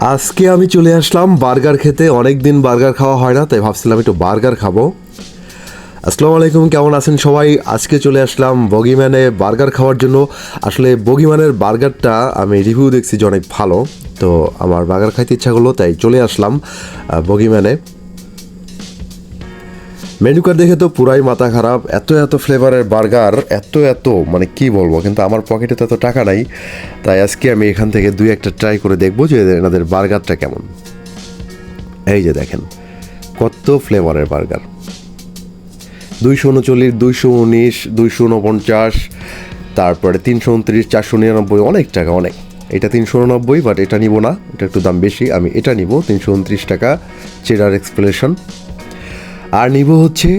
আজকে আমি চলে আসলাম বার্গার খেতে। অনেক দিন বার্গার খাওয়া হয় না, তাই ভাবছিলাম একটু বার্গার খাব। আসসালামু আলাইকুম, কেমন আছেন সবাই? আজকে চলে আসলাম বগিম্যানে বার্গার খাওয়ার জন্য। আসলে বগিম্যানের বার্গারটা আমি রিভিউ দেখছি যে অনেক ভালো। তো আমার বার্গার খাইতে ইচ্ছা করল, তাই চলে আসলাম বগিম্যানে। মেনু কার্ড দেখে তো পুরাই মাথা খারাপ, এত এত ফ্লেভারের বার্গার, এত এত মানে কি বলব, কিন্তু আমার পকেটে তো এত টাকা নাই, তাই আজকে আমি এখান থেকে দুই একটা ট্রাই করে দেখব যে এনাদের বার্গারটা কেমন। এই যে দেখেন, কত ফ্লেভারের বার্গার। দুইশো উনচল্লিশ, দুইশো উনিশ, দুইশো উনপঞ্চাশ, তারপরে তিনশো উনত্রিশ, চারশো নিরানব্বই, অনেক টাকা, অনেক। এটা তিনশো উননব্বই বাট এটা নিব না, এটা একটু দাম বেশি, আমি এটা নিব, তিনশো উনত্রিশ টাকা চেডার এক্সপ্লেশন আর নিব হচ্ছে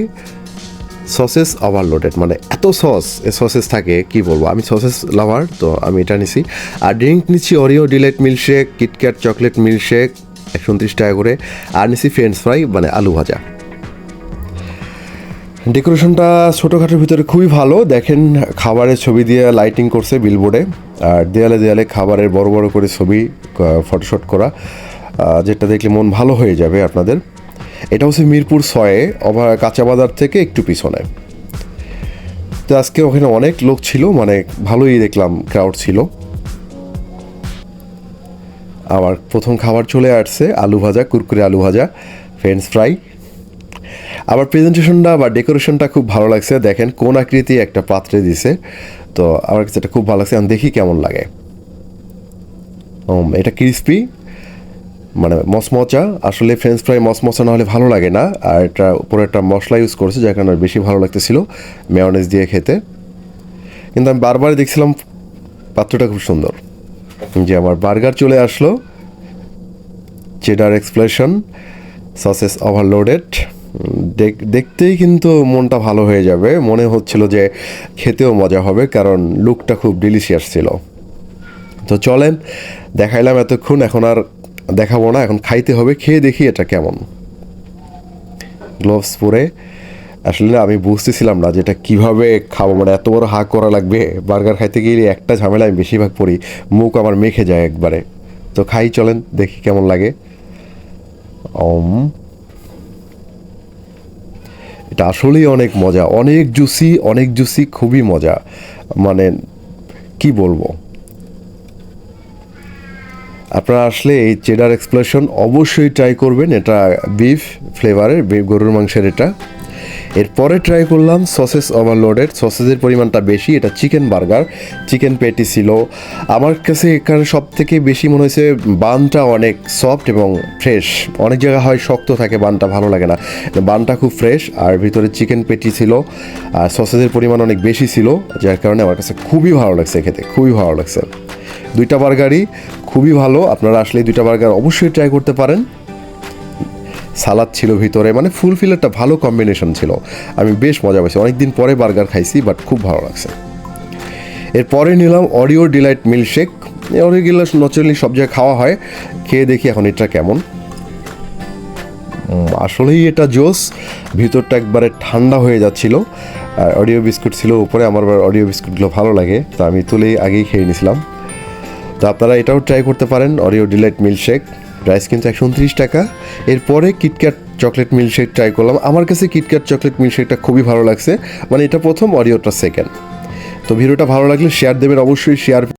সসেস ওভারলোডেড মানে এত সস সসেস থাকে, কি বলব? আমি সসেস লাভার তো আমি এটা নিছি। আর ড্রিঙ্ক নিচ্ছি Oreo delight milkshake KitKat chocolate milkshake একশো উনত্রিশ টাকা করে। আর নিছি ফ্রেঞ্চ ফ্রাই মানে আলু ভাজা। ডেকোরেশনটা ছোটোখাটোর ভিতরে খুবই ভালো। দেখেন, খাবারের ছবি দিয়ে লাইটিং করছে বিলবোর্ডে আর দেয়ালে দেয়ালে খাবারের বড় বড় করে ছবি ফটোশট করা। যেটা দেখলে মন ভালো হয়ে যাবে আপনাদের। এটা হচ্ছে মিরপুর ছয়ে ওভার কাঁচাবাজার থেকে একটু পিছনে। তো আজকে ওখানে অনেক লোক ছিল মানে ভালোই দেখলাম ক্রাউড ছিল। আবার প্রথম খাবার চলে আসছে, আলু ভাজা, কুরকুরে আলু ভাজা ফ্রেঞ্চ ফ্রাই আবার প্রেজেন্টেশনটা বা ডেকোরেশনটা খুব ভালো লাগছে, দেখেন কোন আকৃতি একটা পাত্রে দিছে। তো আমার কাছে এটা খুব ভালো লাগছে, আমি দেখি কেমন লাগে। এটা ক্রিসপি মানে মচমচা, আসলে ফ্রেঞ্চ ফ্রাই মচমচা না হলে ভালো লাগে না। আর এটা উপরে একটা মশলা ইউজ করছে, যার কারণে বেশি ভালো লাগতেছিল মেয়নেজ দিয়ে খেতে। কিন্তু আমি বারবার দেখছিলাম পাত্রটা খুব সুন্দর। যে আমার বার্গার চলে আসলো চেডার এক্সপ্লেশন সসেস ওভারলোডেড দেখতেই কিন্তু মনটা ভালো হয়ে যাবে। মনে হচ্ছিল যে খেতেও মজা হবে, কারণ লুকটা খুব ডিলিশিয়াস ছিল। তো চলেন, দেখাইলাম এতক্ষণ, এখন আর দেখাবো না, এখন খাইতে হবে, খেয়ে দেখি এটা কেমন। গ্লোভস পরে, আসলে আমি বুঝতেছিলাম না যে এটা কীভাবে খাব মানে এত বড় হা করা লাগবে। বার্গার খাইতে গেলে একটা ঝামেলা আমি বেশিরভাগ পড়ি, মুখ আমার মেখে যায় একবারে। তো খাই, চলেন, দেখি কেমন লাগে। অম। এটা আসলেই অনেক মজা, অনেক জুসি অনেক জুসি, খুবই মজা। মানে কি বলব? আপনারা আসলে এই চেডার এক্সপ্লোশন অবশ্যই ট্রাই করবেন। এটা বিফ ফ্লেভারের গরুর মাংসের এটা। এরপরে ট্রাই করলাম সসেস ওভারলোডেড সসেসের পরিমাণটা বেশি, এটা চিকেন বার্গার চিকেন পেটি ছিল। আমার কাছে এখানে সব থেকে বেশি মনে হয়েছে বানটা অনেক সফট এবং ফ্রেশ অনেক জায়গায় হয় শক্ত থাকে, বানটা ভালো লাগে না। বানটা খুব ফ্রেশ আর ভিতরে চিকেন পেটি ছিল। আর সসেসের পরিমাণ অনেক বেশি ছিল, যার কারণে আমার কাছে খুবই ভালো লাগছে খেতে, খুবই ভালো লাগছে। দুইটা বার্গারই, খুবই ভালো। আপনারা আসলে দুইটা বার্গার অবশ্যই ট্রাই করতে পারেন। সালাদ ছিল ভিতরে মানে ফুল একটা ভালো কম্বিনেশন ছিল। আমি বেশ মজা পাইছি, অনেকদিন পরে বার্গার খাইছি বাট খুব ভালো লাগছে। এরপরে নিলাম Oreo delight milkshake Oreo delight নচলি সব জায়গায় খাওয়া হয়। খেয়ে দেখি এখন এটা কেমন। আসলেই এটা জোস। ভিতরটা একবারে ঠান্ডা হয়ে যাচ্ছিল। আর অডিও বিস্কুট ছিল উপরে, আমার অডিও বিস্কুটগুলো ভালো লাগে, তো আমি তুলেই আগেই খেয়ে নিছিলাম। তো আপনারা এটাও ট্রাই করতে পারেন অরিও ডিলাইট মিল্কশেক প্রাইস কিন্তু একশো উনত্রিশ টাকা। এরপরে কিটক্যাট চকলেট মিল্কশেক ট্রাই করলাম। আমার কাছে কিটক্যাট চকলেট মিল্কশেকটা খুবই ভালো লাগছে। মানে এটা প্রথম অরিওটা সেকেন্ড তো ভিডিওটা ভালো লাগলে শেয়ার দেবেন, অবশ্যই শেয়ার